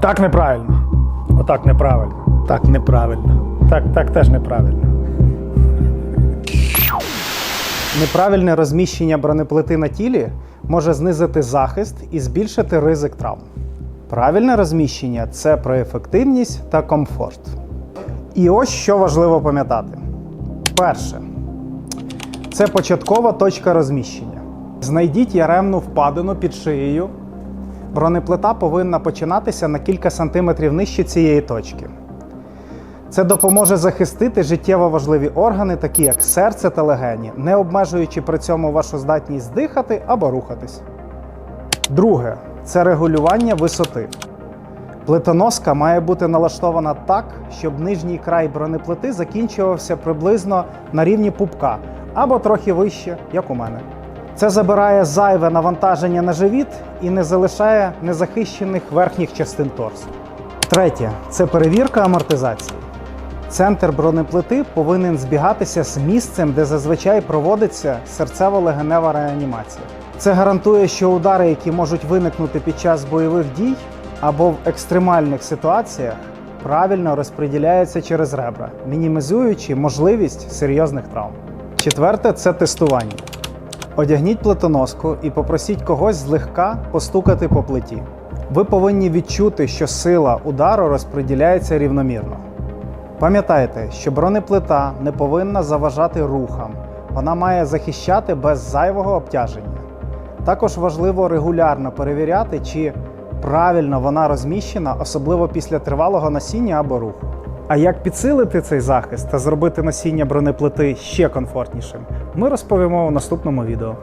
Так неправильно. Отак неправильно. Так неправильно. Так, так теж неправильно. Неправильне розміщення бронеплити на тілі може знизити захист і збільшити ризик травм. Правильне розміщення це про ефективність та комфорт. І ось що важливо пам'ятати: перше це початкова точка розміщення. Знайдіть яремну впадину під шиєю. Бронеплита повинна починатися на кілька сантиметрів нижче цієї точки. Це допоможе захистити життєво важливі органи, такі як серце та легені, не обмежуючи при цьому вашу здатність дихати або рухатись. Друге це регулювання висоти. Плитоноска має бути налаштована так, щоб нижній край бронеплити закінчувався приблизно на рівні пупка або трохи вище, як у мене. Це забирає зайве навантаження на живіт і не залишає незахищених верхніх частин торсу. Третє це перевірка амортизації. Центр бронеплити повинен збігатися з місцем, де зазвичай проводиться серцево-легенева реанімація. Це гарантує, що удари, які можуть виникнути під час бойових дій або в екстремальних ситуаціях, правильно розподіляються через ребра, мінімізуючи можливість серйозних травм. Четверте це тестування. Одягніть плитоноску і попросіть когось злегка постукати по плиті. Ви повинні відчути, що сила удару розподіляється рівномірно. Пам'ятайте, що бронеплита не повинна заважати рухам, вона має захищати без зайвого обтяження. Також важливо регулярно перевіряти, чи правильно вона розміщена, особливо після тривалого носіння або руху. А як підсилити цей захист та зробити носіння бронеплити ще комфортнішим, ми розповімо у наступному відео.